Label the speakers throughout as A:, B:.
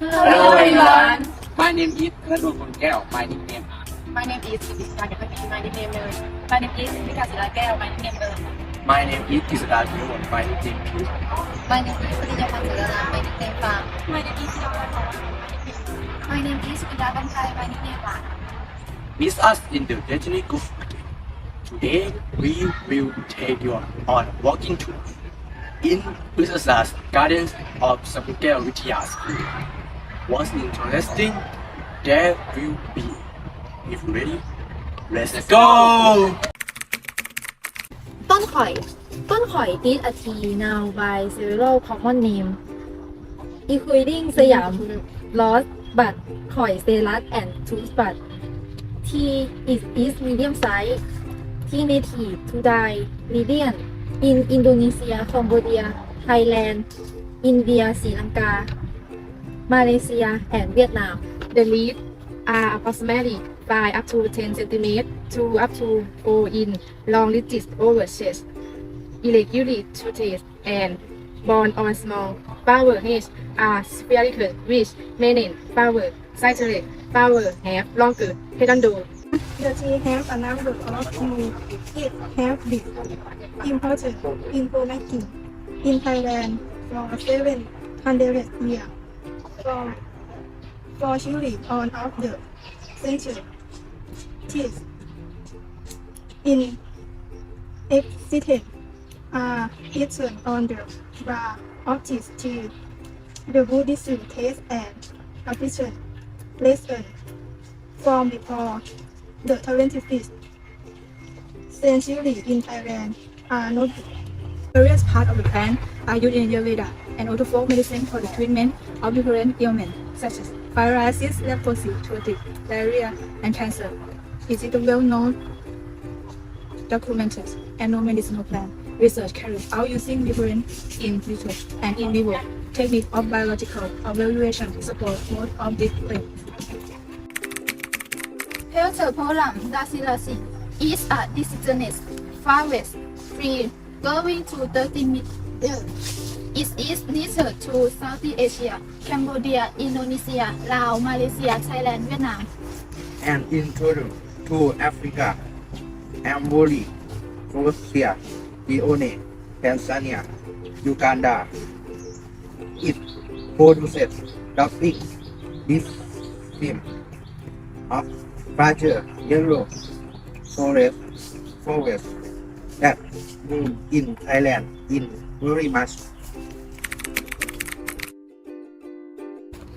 A: Hello everyone.
B: My name is ธนดลคนแก้ว My nickname
A: My name is สิการเดี๋ยวก็มี My nickname เลย My name is พิการศิลาแก้ว My nickname เดิม
B: My name is กิษดาพิว My nickname is
A: My name is ปริญญาพันธ์เสือราม My nickname ฟาง My name is ศิลาพันธ์ My name is สุปิดาบันไทย My nickname หวาน
B: Meet us in the Destiny Group. Today we will take you on a walking tour in Business Gardens of Samuel Vitya School. What's interesting? There will be. If you ready, let's go!
C: ต้นข่อย ต้นข่อย is a tree now by several common name including สยาม lost but ข่อย stelas and tooth but tea is is medium size tea native to die region in Indonesia Cambodia Thailand India Sri Lanka Malaysia and Vietnam
D: The leaves are approximately 5 up to 10 cm to up to 4 in long ridges over chest, irregularly toothed and borne on small flower heads are spherical which meaning flower cyclate flower have longer peduncle.
E: The tree has a number of trees. It has been important in making in Thailand for seven hundred years. From fortunately on of the century, trees in existence are written on the bar of this tree. The Buddhism taste and tradition lesson from before the 25th century in Thailand are noted.
F: Various parts of the plant are used in Ayurveda and also folk medicine for the treatment of different ailments such as psoriasis, leprosy, toothache, diarrhea, and cancer. It is a well-known, documented, and medicinal plant. Research carries out using different in vitro and in vivo techniques of biological evaluation to support both of these claims.
C: Peltoporum dacilacin is a deciduous forest tree growing to 30 meters. It uh, is native to Southeast Asia, Cambodia, Indonesia, Laos, Malaysia, Thailand, Vietnam.
G: and introduced to Africa, Angola, Russia, Leone, Tanzania, Uganda. It produces topic this film of larger yellow forest forest that bloom in Thailand in very much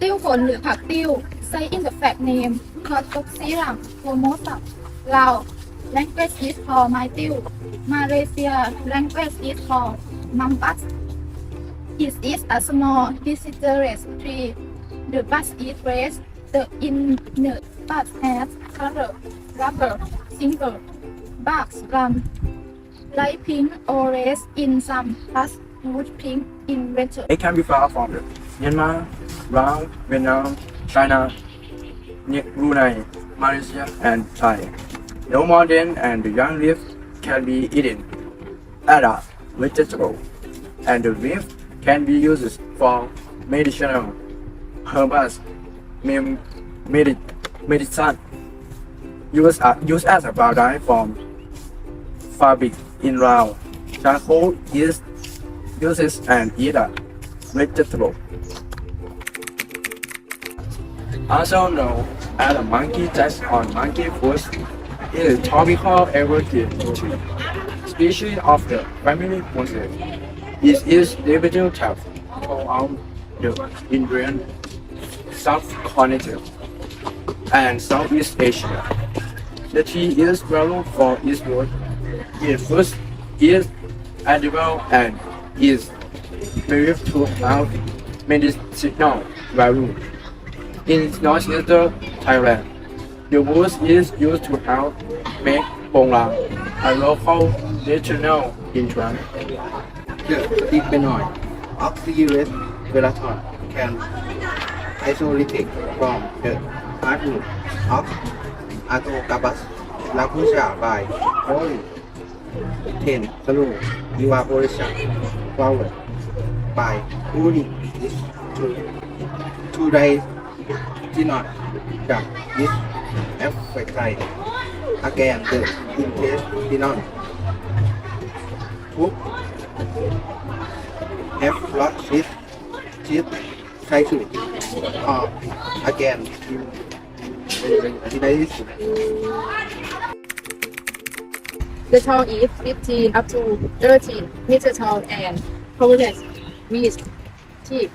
C: ติ้วฝนหรือผักติ้ว say in the fact name Cortoxyrum formosa Lao language is called ไม้ติ้ว Malaysia language is called Mampas It is a small deciduous tree The bud is red The inner bud has color rubber single bark plum light pink or red in some plus wood pink in winter
B: It can be found from Myanmar, Laos, Vietnam, China, Brunei, Malaysia, and Thai. The modern and the young leaf can be eaten. As a vegetable, and the leaf can be used for medicinal herbs, medicine. Used, uh, used as a powder from fabric in Laos. Charcoal is used and eat a vegetable. Also known as a monkey test on monkey food, is tropical evergreen tree. Species of the family Moses. It is individual type throughout the Indian subcontinent and Southeast Asia. The tree is known for its wood. Its fruit is edible and is believed to have medicinal value. In northeastern Thailand, the wood is used to help make bongla, a local national drink.
G: The serious velaton can isolate from the hardwood of Arthocarbus lacusa by falling 10 slow evaporation flower by cooling it to two days did not that is affected again the intestinal tube have lost its its cycle or again. In
D: The tall is 15 up to 13 meters tall and coverless with teeth.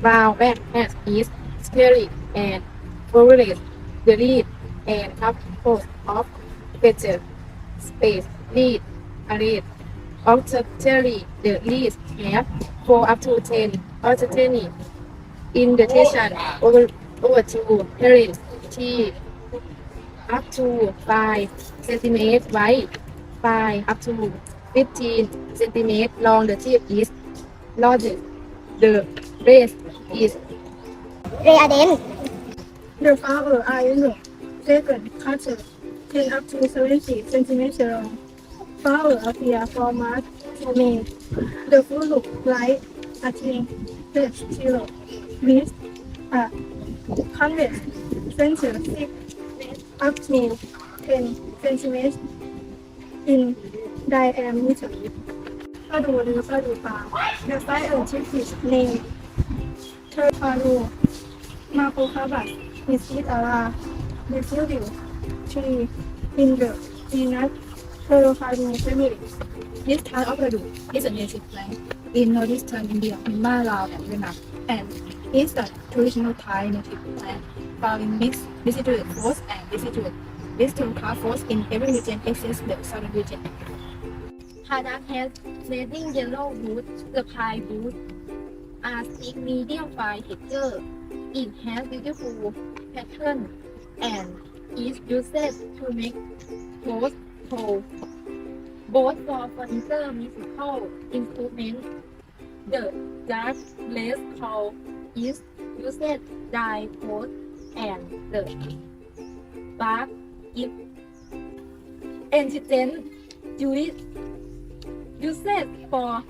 D: Brown back has is scary and coverless. The lead and top post of better space lead array Octally, the leads have 4 up to 10 alternating indentation over, over to parent T up to 5 centimeters wide, 5 up to 15 centimeters long. The tip is larger. The base is
E: The flower are yellow. Second, cutter, 10 up to 70 uh, centimeters long. Flower appear from March to May. The fruit look like a teen, fresh zero, with a convex center thick up to 10 centimeters in dynamic ก็ดูเนื้อก็ดูปลา The scientist is named t e r p a n o m a p o k a b a is it a deciduous tree in the genus t e r p a n o family
F: This type of radoo is a native plant in northeastern India, Myanmar, Laos, and Vietnam, and is a traditional Thai native plant found in mixed deciduous forest and deciduous Class forest in every region except the southern region.
A: Haddock has fading yellow wood. The pine wood are thick medium fine texture. It has beautiful pattern and is used to make clothes whole. Both for furniture musical improvement. The dark glass called is used dye coat and the bark antigen used used for